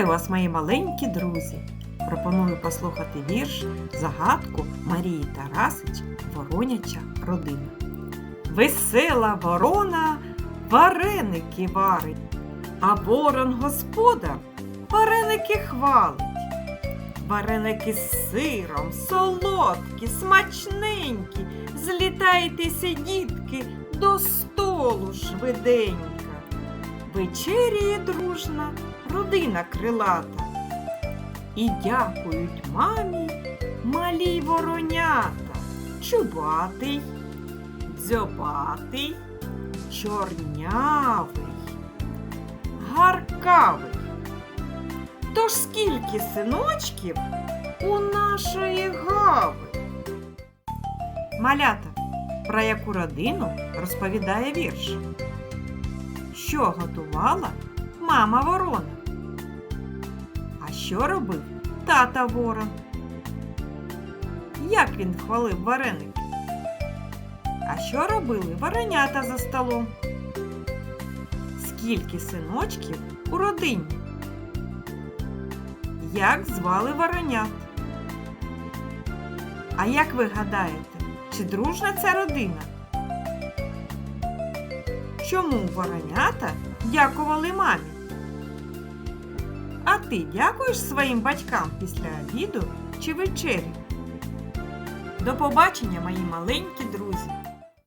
Вітаю вас, мої маленькі друзі! Пропоную послухати вірш загадку Марії Тарасич Вороняча родина. Весела ворона вареники варить, а ворон господар вареники хвалить. Вареники з сиром, солодкі, смачненькі, злітайтеся, дітки, до столу швиденько. Вечеряє дружна родина крилата. І дякують мамі малі воронята. Чубатий, дзьобатий, чорнявий, гаркавий. Тож скільки синочків у нашої гави? Малята, про яку родину розповідає вірш? Що готувала мама ворона? А що робив тата ворон? Як він хвалив вареники? А що робили варенята за столом? Скільки синочків у родині? Як звали варенят? А як ви гадаєте, чи дружна ця родина? Чому воронята дякували мамі? А ти дякуєш своїм батькам після обіду чи вечері? До побачення, мої маленькі друзі!